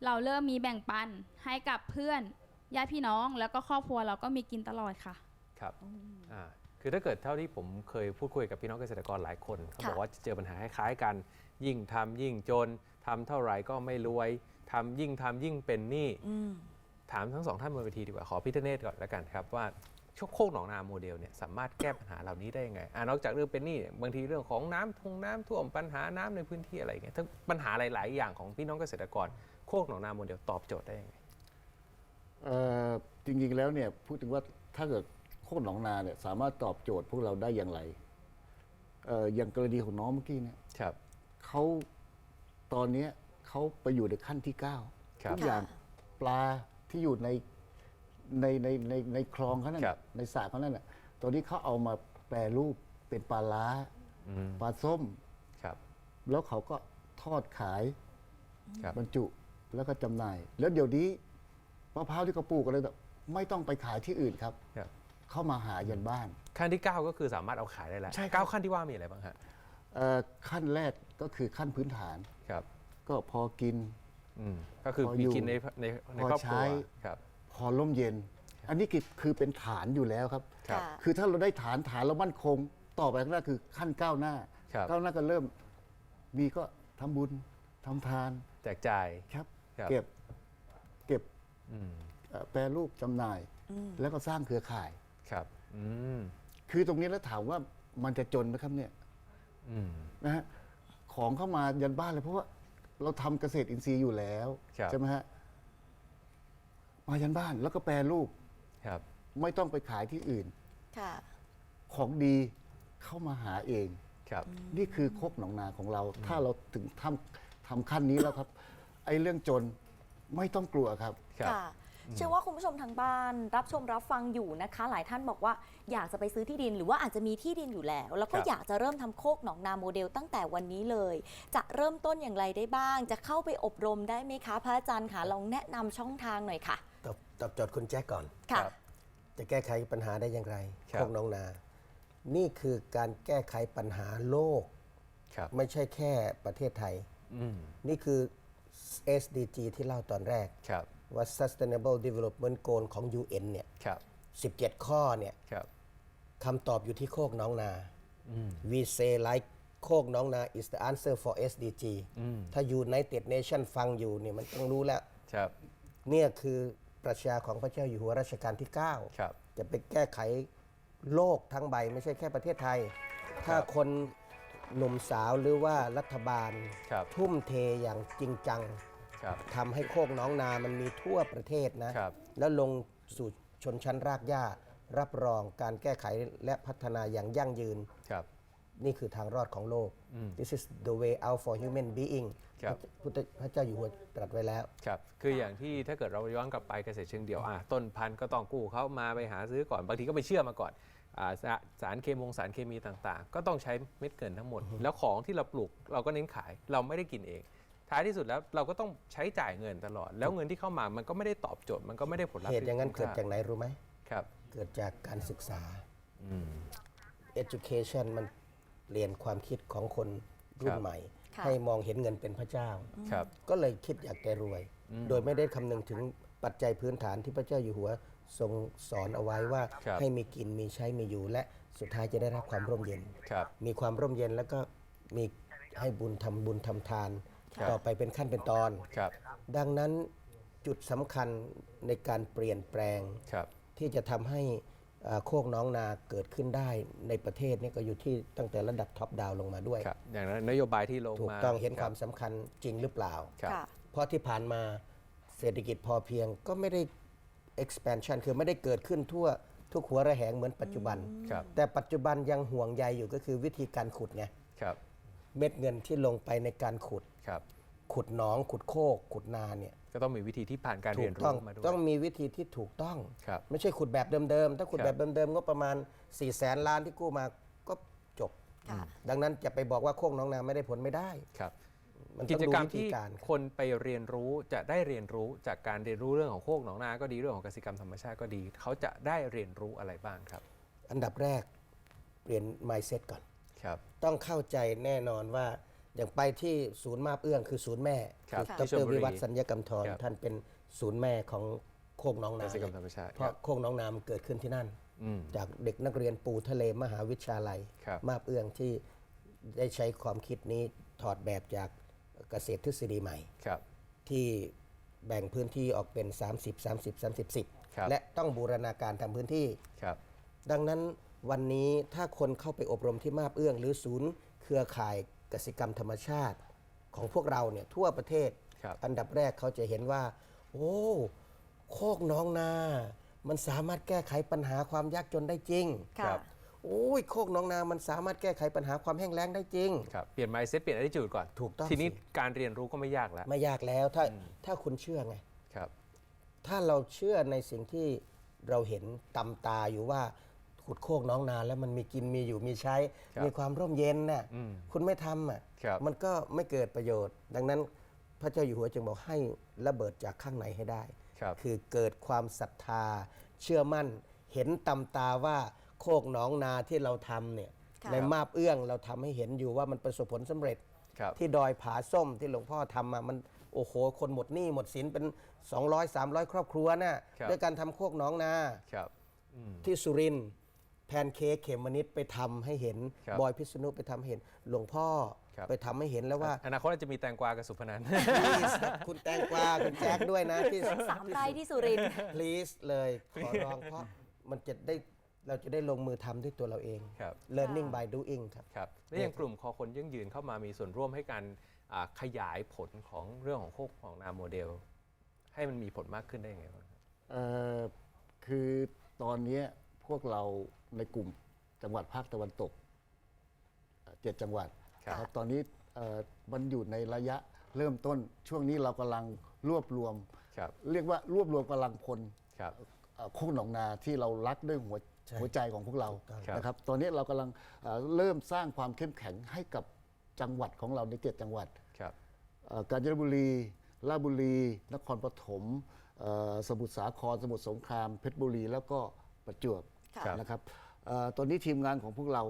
Speaker 6: เราเริ่มมีแบ่งปันให้กับเพื่อน ญาติพี่น้องแล้วก็ครอบครัวเราก็มีกินตลอดค่ะ
Speaker 2: ครับอ่าคือถ้าเกิดเท่าที่ผมเคยพูดคุยกับพี่น้องเกษตรกรหลายคนเขาบอก
Speaker 1: ค่ะ
Speaker 2: ว่าเจอปัญหาคล้ายๆกัน ยิ่งทำยิ่งจนทำเท่าไหร่ก็ไม่รวยทำยิ่งทำยิ่งเป็นหนี้
Speaker 1: อืม
Speaker 2: ถามทั้งสองท่านบนเวทีดีกว่าขอพี่ธเนศก่อนแล้วกันครับว่าชกโคกหนองนาโมเดลเนี่ยสามารถแก้ปัญหาเหล่านี้ได้ยังไงอ่านอกจากเรื่องเป็นหนี้เนี่ยบางทีเรื่องของน้ำทงน้ำท่วมปัญหาน้ำในพื้นที่อะไรอย่างเงี้ยทั้งปัญหาหลาย ๆ อย่างของพี่น้องเกษตรกร โคกหนองนาโมเดลตอบโจทย์ได้ยังไง
Speaker 4: เอ่อ จริงๆแล้วเนี่ยพูดถึงว่าถ้าเกิดโคกหนองนาเนี่ยสามารถตอบโจทย์พวกเราได้อย่างไรเอ่ออย่างกรณีของน้องเมื่อกี้เนี่ย
Speaker 2: ครับ
Speaker 4: เขาตอนเนี้ยเขาไปอยู่ในขั้นที่เก้า
Speaker 2: ครับ
Speaker 4: ทุกอย่างปลาที่อยู่ในในในในในคลองเขานั่น
Speaker 2: ครับ
Speaker 4: น่ะในสระเขานั่นน่ะตอนนี้เขาเอามาแปรรูปเป็นปลาล้า
Speaker 2: อืม
Speaker 4: ปลาส้ม
Speaker 2: ครับ
Speaker 4: แล้วเขาก็ทอดขาย
Speaker 2: ครับ
Speaker 4: บรรจุแล้วก็จำหน่าย แล้วเดี๋ยวนี้ มะพร้าวที่เขาปลูกอะไรแบบไม่ต้องไปขายที่อื่นครับ
Speaker 2: ครับ
Speaker 4: เข้ามาหายันบ้าน
Speaker 2: ขั้นที่ 9 ก็คือสามารถเอาขายได้แล้ว
Speaker 4: ใช่ครับ
Speaker 2: เก้าขั้นที่ว่ามีอะไรบ้างฮะ
Speaker 4: เอ่อขั้นแรกก็คือขั้นพื้นฐาน
Speaker 2: ครับ
Speaker 4: ก็พอกิน
Speaker 2: อืมก็คือ
Speaker 4: พอ
Speaker 2: มี
Speaker 4: อยู่
Speaker 2: กินในในใน
Speaker 4: พอ
Speaker 2: ครอบครัว
Speaker 4: ใช้
Speaker 2: ครับ
Speaker 4: พอร่มเย็น อันนี้คือคือเป็นฐานอยู่แล้วครับ
Speaker 2: ครับ
Speaker 1: ค่ะ
Speaker 4: คือถ้าเราได้ฐานฐานเรามั่นคง ต่อไปข้างหน้าคือขั้นก้าวหน้า
Speaker 2: ครับ
Speaker 4: ก้าวหน้าก็เริ่มมีก็ทำบุญทำทาน
Speaker 2: แจกจ่าย
Speaker 4: ครับ
Speaker 2: ครับ
Speaker 4: เก็บเก็บ
Speaker 2: อืม
Speaker 4: เอ่อ แปรรูปจำหน่าย
Speaker 1: อืม
Speaker 4: แล้วก็สร้างเครือข่าย
Speaker 2: ครับอืม
Speaker 4: คือตรงนี้แล้วถามว่ามันจะจนไหมครับเนี่ย
Speaker 2: อืม
Speaker 4: นะฮะของเข้ามายันบ้านเลยเพราะว่าเราทำเกษตรอินทรีย์อยู่แล้ว
Speaker 2: ครับ
Speaker 4: ใช่ไหมฮะมายันบ้านแล้วก็แปรรูป
Speaker 2: ครับ
Speaker 4: ไม่ต้องไปขายที่อื่น
Speaker 1: ค่ะ
Speaker 4: ของดีเข้ามาหาเอง
Speaker 2: ครับ
Speaker 4: นี่คือโคกหนองนาของเรา ถ้าเราถึงทำทำขั้นนี้แล้วครับ ไอ้เรื่องจน ไม่ต้องกลัวครับ
Speaker 2: ครับ
Speaker 1: ค่ะเชื่อว่าคุณผู้ชมทางบ้าน รับชมรับฟังอยู่นะคะ หลายท่านบอกว่าอยากจะไปซื้อที่ดินหรือว่าอาจจะมีที่ดินอยู่แล้ว แล้วก็
Speaker 2: ครับ
Speaker 1: อยากจะเริ่มทำโคกหนองนาโมเดลตั้งแต่วันนี้เลย จะเริ่มต้นอย่างไรได้บ้าง จะเข้าไปอบรมได้ไหมคะพระอาจารย์คะลองแนะนำช่องทางหน่อยค่ะ
Speaker 3: ตอบตอบโจทย์คุณแจ็คก่อน
Speaker 1: ค่ะ
Speaker 2: ครับ
Speaker 3: จะแก้ไขปัญหาได้อย่างไร
Speaker 2: ครับ
Speaker 3: โคกน้องนา นี่คือการแก้ไขปัญหาโลก
Speaker 2: ครับ
Speaker 3: ไม่ใช่แค่ประเทศไทย
Speaker 2: อืม
Speaker 3: นี่คือ SDG ที่เล่าตอนแรก
Speaker 2: ครับ
Speaker 3: ว่า Sustainable Development Goal ของ UN เนี่ย
Speaker 2: ครับ
Speaker 3: 17 ข้อเนี่ย
Speaker 2: ครับ
Speaker 3: คำตอบอยู่ที่โคกน้องนา
Speaker 2: อืม
Speaker 3: We say like โคกน้องนา is the answer for SDG
Speaker 2: อืม
Speaker 3: ถ้า United Nation ฟังอยู่เนี่ยมันต้องรู้แล้ว
Speaker 2: ครับ
Speaker 3: เนี่ยคือประชาของพระเจ้าอยู่หัวรัชกาลที่ 9
Speaker 2: ครับ
Speaker 3: จะไปแก้ไขโลกทั้งใบไม่ใช่แค่ประเทศไทย ถ้าคน หนุ่มสาวหรือว่ารัฐบาล
Speaker 2: ครับ
Speaker 3: ทุ่มเทอย่างจริงจัง
Speaker 2: ครับ
Speaker 3: ทำให้โคกน้องนามันมีทั่วประเทศนะ
Speaker 2: ครับ
Speaker 3: แล้วลงสู่ชนชั้นรากหญ้า รับรองการแก้ไขและพัฒนาอย่างยั่งยืน
Speaker 2: ครับ
Speaker 3: นี่คือทางรอดของโลก
Speaker 2: อืม
Speaker 3: This is the way out for human being
Speaker 2: ครับ
Speaker 3: พุทธพระเจ้าอยู่หัวตรัสไว้แล้ว
Speaker 2: ครับ คืออย่างที่ถ้าเกิดเราย้อนกลับไปเกษตรเชิงเดี่ยวอะต้นพันธุ์ก็ต้องกู้เขามาไปหาซื้อก่อน บางทีก็ไปเชื่อมาก่อนอ่า สาสารเคมงสารเคมีต่างๆ ก็ต้องใช้เม็ดเกินทั้งหมด แล้วของที่เราปลูกเราก็เน้นขายเราไม่ได้กินเอง ท้ายที่สุดแล้วเราก็ต้องใช้จ่ายเงินตลอด แล้วเงินที่เข้ามามันก็ไม่ได้ตอบโจทย์มันก็ไม่ได้ผลลัพธ์
Speaker 3: เหตุอย่างนั้น
Speaker 2: ที่
Speaker 3: เกิด
Speaker 2: คุ้ม
Speaker 3: จากไหนรู้ไหม
Speaker 2: ครับ
Speaker 3: เกิดจากการศึกษา
Speaker 2: อืม
Speaker 3: education มันเปลี่ยนความคิดของคนรุ่
Speaker 2: คนรับ
Speaker 3: ใหม่
Speaker 1: ค่ะ
Speaker 3: ให้มองเห็นเงินเป็นพระเจ้า
Speaker 2: ครับ
Speaker 3: ก็เลยคิดอยากแกรวย โดยไม่ได้คำนึงถึงปัจจัยพื้นฐานที่พระเจ้าอยู่หัว ทรงสอนเอาไว้ว่า
Speaker 2: ครับ
Speaker 3: ให้มีกินมีใช้มีอยู่และสุดท้ายจะได้รับความร่มเย็น
Speaker 2: ครับ
Speaker 3: มีความร่มเย็นแล้วก็มีให้บุญทำบุญทำทาน
Speaker 2: ครับ
Speaker 3: ต่อไปเป็นขั้นเป็นตอน
Speaker 2: ครับ
Speaker 3: ดังนั้นจุดสำคัญในการเปลี่ยนแปลง
Speaker 2: ครับ
Speaker 3: ที่จะทำให้เอ่อโคกน้องนาเกิดขึ้นได้ในประเทศนี่ก็อยู่ที่ตั้งแต่ระดับท็อปดาวลงมาด้วย
Speaker 2: ครับอย่างนั้นนโยบายที่ลง
Speaker 3: ถูก
Speaker 2: มา
Speaker 3: ต้องเห็น
Speaker 2: รับ
Speaker 3: ความสำคัญจริงหรือเปล่า
Speaker 2: ครับ
Speaker 1: ค่ะ
Speaker 3: เพราะที่ผ่านมาเศรษฐกิจพอเพียงก็ไม่ได้ expansion คือไม่ได้เกิดขึ้นทั่วทุกหัวระแหงเหมือนปัจจุบัน
Speaker 2: ครับ
Speaker 3: แต่ปัจจุบันยังห่วงใยอยู่ก็คือวิธีการขุดไง
Speaker 2: ครับ
Speaker 3: เม็ดเงินที่ลงไปในการขุด
Speaker 2: ครับ
Speaker 3: ขุดหนอง ขุดโคก ขุดนาเนี่ย
Speaker 2: ก็ต้องมีวิธีที่ผ่านการ
Speaker 3: ถู
Speaker 2: เรีย
Speaker 3: ก
Speaker 2: น
Speaker 3: ต้อ
Speaker 2: รู้
Speaker 3: ง
Speaker 2: มาด้วย
Speaker 3: ต้องมีวิธีที่ถูกต้อง
Speaker 2: ครับ
Speaker 3: ไม่ใช่ขุดแบบเดิมๆ ถ้าขุด
Speaker 2: ครับ
Speaker 3: แบบเดิมๆงบประมาณ4ี่แสนล้านที่กู้มาก็จบ
Speaker 1: ค่ะ
Speaker 3: ดังนั้นจะไปบอกว่าโคกน้องนาไม่ได้ผลไม่ได้
Speaker 2: ครับ
Speaker 3: มัน
Speaker 2: กิ
Speaker 3: ต้อง
Speaker 2: จ
Speaker 3: ดู
Speaker 2: กรรม
Speaker 3: วิธี
Speaker 2: ที่
Speaker 3: การ
Speaker 2: คนไปเรียนรู้จะได้เรียนรู้จากการเรียนรู้เรื่องของโคกหนองนา ก็ดีเรื่องของกสิกรรมธรรมชาติก็ดี เขาจะได้เรียนรู้อะไรบ้างครับ
Speaker 3: อันดับแรกเปลี่ยน mindset ก่อน
Speaker 2: ครับ
Speaker 3: ต้องเข้าใจแน่นอนว่าอย่างไปที่ศูนย์มาบเอื้องคือศูนย์แม่
Speaker 2: ครับ
Speaker 3: ด
Speaker 2: ที่ชล
Speaker 3: ร
Speaker 2: บุรี
Speaker 3: วิวัฒน์สัญญกรรมทร
Speaker 2: ครับ
Speaker 3: ท่านเป็นศูนย์แม่ของโคกน้อง
Speaker 2: ก
Speaker 3: นา
Speaker 2: สิกรรมธรรมชาติ
Speaker 3: เพ
Speaker 2: ครั
Speaker 3: ราะ
Speaker 2: บ
Speaker 3: โคกน้องนามันเกิดขึ้นที่นั่น
Speaker 2: อืม
Speaker 3: จากเด็กนักเรียนปูทะเลมหาวิทยาลัย
Speaker 2: ครับ
Speaker 3: มาบเอื้องที่ได้ใช้ความคิดนี้ถอดแบบจาก เกษตรทฤษฎีใหม่
Speaker 2: ครับ
Speaker 3: ที่แบ่งพื้นที่ออกเป็น 30 30 30
Speaker 2: ครับ
Speaker 3: 10 และต้องบูรณาการทำพื้นที่
Speaker 2: ครับ
Speaker 3: ดังนั้นวันนี้ถ้าคนเข้าไปอบรมที่มาบเอื้อง หรือศูนย์เครือข่ายกสิกรรมธรรมชาติของพวกเราเนี่ยทั่วประเทศ
Speaker 2: ครับ
Speaker 3: อันดับแรกเขาจะเห็นว่า โอ้โคกหน้องนา มันสามารถแก้ไขปัญหาความยากจนได้จริง
Speaker 2: ครั
Speaker 1: ค่ะ
Speaker 2: บ
Speaker 3: โอ้ยโคกหน้องนามันสามารถแก้ไขปัญหาความแห้งแล้งได้จริง
Speaker 2: ครับเปลี่ยน mindset เปลี่ยน attitude ก่อน
Speaker 3: ถูกต้อง
Speaker 2: ทีนี้
Speaker 3: สิ
Speaker 2: การเรียนรู้ก็ไม่ยากแล้ว
Speaker 3: ไม่ยากแล้วถ้าถ้าคุณเชื่อไง
Speaker 2: ครับ
Speaker 3: ถ้าเราเชื่อในสิ่งที่เราเห็นตำตาอยู่ว่าขุดโคกหน้องนาแล้วมันมีกินมีอยู่มีใช้
Speaker 2: ครับ
Speaker 3: มีความร่มเย็นน่ะ
Speaker 2: อืม
Speaker 3: คุณไม่ทำอะ
Speaker 2: ครับ
Speaker 3: มันก็ไม่เกิดประโยชน์ ดังนั้นพระเจ้าอยู่หัวจึงบอกให้ระเบิดจากข้างในให้ได้
Speaker 2: ครับ
Speaker 3: คือเกิดความศรัทธาเชื่อมั่น เห็นตำตาว่า โคกหนองนาที่เราทำเนี่ย
Speaker 1: ค่ะ
Speaker 3: ในมาบเอื้องเราทำให้เห็นอยู่ว่ามันประสบผลสำเร็จ
Speaker 2: ครับ
Speaker 3: ที่ดอยผาส้มที่หลวงพ่อทำมามันโอ้โห คนหมดหนี้หมดสินเป็น 200 300 ครอบครัวน่ะ
Speaker 2: ครับ
Speaker 3: ด้วยการทำโคกหนองนา
Speaker 2: ครับอืม
Speaker 3: ที่สุรินทร์แพนเค้กเขมมนิดไปทำให้เห็น
Speaker 2: ครับ
Speaker 3: บอยพิษณุไปทำให้เห็นหลวงพ่อ
Speaker 2: ครับ
Speaker 3: ไปทำให้เห็นแล้วว่า
Speaker 2: อนาคตอาจจะมีแตงกวากับสุพนัน
Speaker 3: please นะคุณแตงกวาคุณแจ็คด้วยนะที่
Speaker 1: สามไร่ที่สุรินทร์
Speaker 3: please เลยขอร้องเพราะมันจะได้ เราจะได้ลงมือทำด้วยตัวเราเอง
Speaker 2: ครับ
Speaker 3: learning by doing ครับ
Speaker 2: ครับและยังกลุ่มคอคนยั่งยืนเข้ามามีส่วนร่วมให้การอ่าขยายผลของเรื่องของโคกของนาโมเดล ให้มันมีผลมากขึ้นได้ยังไงบ้างครับ
Speaker 4: เอ่อคือตอนเนี้ยพวกเราในกลุ่มจังหวัดภาคตะวันตกเอ่อเจ็ดจังหวัด
Speaker 2: ครับ
Speaker 4: ครับตอนนี้เอ่อมันอยู่ในระยะเริ่มต้นช่วงนี้เรากำลังรวบรวม
Speaker 2: ครับ
Speaker 4: เรียกว่ารวบรวมกำลังพล
Speaker 2: ครับ
Speaker 4: เอ่อโคกหนองนาที่เรารักด้วยหัว
Speaker 3: ใช่
Speaker 4: หัวใจของพวกเรา
Speaker 2: ครับ
Speaker 4: นะครับตอนนี้เรากำลังเอ่อเริ่มสร้างความเข้มแข็งให้กับจังหวัดของเราในเจ็ดจังหวัด
Speaker 2: ครับ
Speaker 4: เอ่อกาญจนบุรีราชบุรี นครปฐมเอ่อสมุทรสาคร สมุทรสงคราม เพชรบุรี แล้วก็ประจวบ
Speaker 1: ค่ะ
Speaker 4: นะครับเอ่อตอนนี้ทีมงานของพวกเรา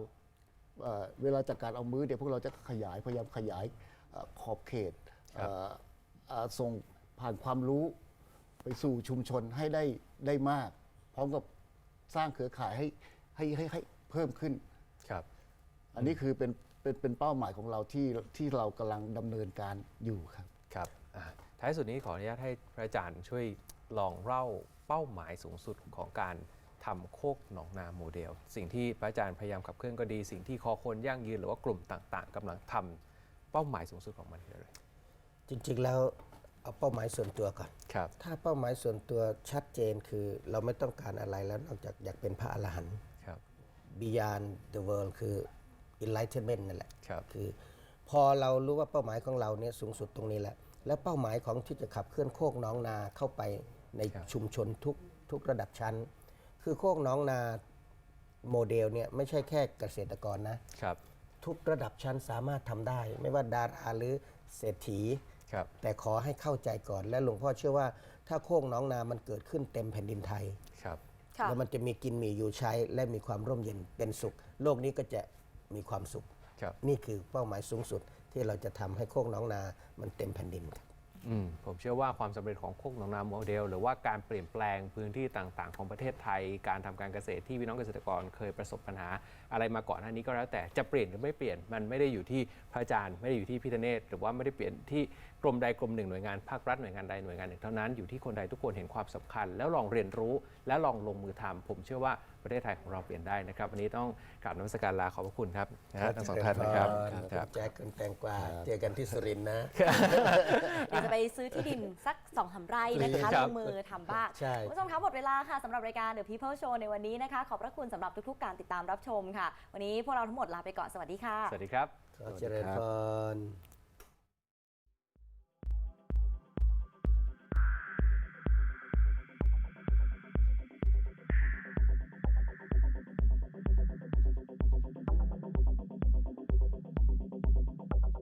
Speaker 4: เอ่อเวลาจากการเอามือเดี๋ยวพวกเราจะขยายพยายามขยายเอ่อขอบเขต
Speaker 2: ครับ
Speaker 4: เอ่อเอ่อส่งผ่านความรู้ไปสู่ชุมชนให้ได้ได้มาก พร้อมกับ สร้างเครือข่ายให้ให้ให้ให้เพิ่มขึ้น
Speaker 2: ครับ
Speaker 4: อันนี้คือเป็นเป็นเป็นเป้าหมายของเราที่ที่เรากำลังดำเนินการอยู่ครับ
Speaker 2: ครับอ่าท้ายสุดนี้ขออนุญาตให้พระอาจารย์ช่วยลองเล่าเป้าหมายสูงสุดของการทำโคกหนองนาโมเดล สิ่งที่พระอาจารย์พยายามขับเคลื่อนก็ดี สิ่งที่คอคนยั่งยืนหรือว่ากลุ่มต่างๆกำลังทำเป้าหมายสูงสุดของมันคืออะไร
Speaker 3: จริงๆแล้ว เอาเป้าหมายส่วนตัวก่อน
Speaker 2: ครับ
Speaker 3: ถ้าเป้าหมายส่วนตัวชัดเจนคือเราไม่ต้องการอะไรแล้วนอกจากอยากเป็นพระอรหันต์
Speaker 2: ครับ
Speaker 3: beyond the world คือ enlightenment นั่นแหละ
Speaker 2: ครับ
Speaker 3: คือพอเรารู้ว่าเป้าหมายของเราเนี่ยสูงสุดตรงนี้แหละ แล้วเป้าหมายของที่จะขับเคลื่อนโคกน้องนาเข้าไปใน
Speaker 2: ครับ
Speaker 3: ชุมชนทุกทุกระดับชั้น คือโคกน้องนาโมเดลเนี่ยไม่ใช่แค่เกษตรกรนะ
Speaker 2: ครับ
Speaker 3: ทุกระดับชั้นสามารถทำได้ ไม่ว่าดาราหรือเศรษฐี
Speaker 2: ครับ
Speaker 3: แต่ขอให้เข้าใจก่อนและหลวงพ่อเชื่อว่า ถ้าโคกน้องนามันเกิดขึ้นเต็มแผ่นดินไทย
Speaker 2: ครับ
Speaker 1: ค่ะ
Speaker 3: แล้วมันจะมีกินมีอยู่ใช้และมีความร่มเย็นเป็นสุข โลกนี้ก็จะมีความสุข
Speaker 2: ครับ
Speaker 3: นี่คือเป้าหมายสูงสุดที่เราจะทำให้โคกน้องนา มันเต็มแผ่นดินครับ
Speaker 2: อืมผมเชื่อว่าความสำเร็จของโคกหนองนาโมเดล หรือว่าการเปลี่ยนแปลงพื้นที่ต่างๆ ของประเทศไทย การทำการเกษตรที่พี่น้องเกษตรกรเคยประสบปัญหาอะไรมาก่อนหน้านี้ก็แล้วแต่จะเปลี่ยนหรือไม่เปลี่ยนมันไม่ได้อยู่ที่พระอาจารย์ ไม่ได้อยู่ที่พิธเนศหรือว่าไม่ได้เปลี่ยนที่ กรมใดกรมหนึ่งหน่วยงานภาครัฐหน่วยงานใดหน่วยงานหนึ่งเท่านั้นอยู่ที่คนใดทุกคนเห็นความสำคัญ แล้วลองเรียนรู้และลองลงมือทำผมเชื่อว่าประเทศไทยของเราเปลี่ยนได้นะครับวันนี้ต้องกราบนมัสการลาขอบพระคุณครับนะฮะทั้งสองท่านนะครับ
Speaker 3: ขอบ
Speaker 2: ค
Speaker 3: คุ
Speaker 2: รับ
Speaker 3: ณแจ็คคุณแตงกวาเจอกันที่สุรินทร์นะ
Speaker 1: เดี๋ยวจะไปซื้อที่ดินสักสองสามไร่นะคะ
Speaker 2: ค
Speaker 1: ล
Speaker 2: รับ
Speaker 1: งมือทำบ้าง
Speaker 3: ใช่
Speaker 1: คุณผู้ชมคะหมดเวลาค่ะสำหรับรายการ The People Show ในวันนี้นะคะ ขอบพระคุณสำหรับทุก ๆ การติดตามรับชมค่ะ วันนี้พวกเราทั้งหมดลาไปก่อนสวัสดีค่ะ
Speaker 2: สวัสดีครับ
Speaker 3: ขอเจริญพร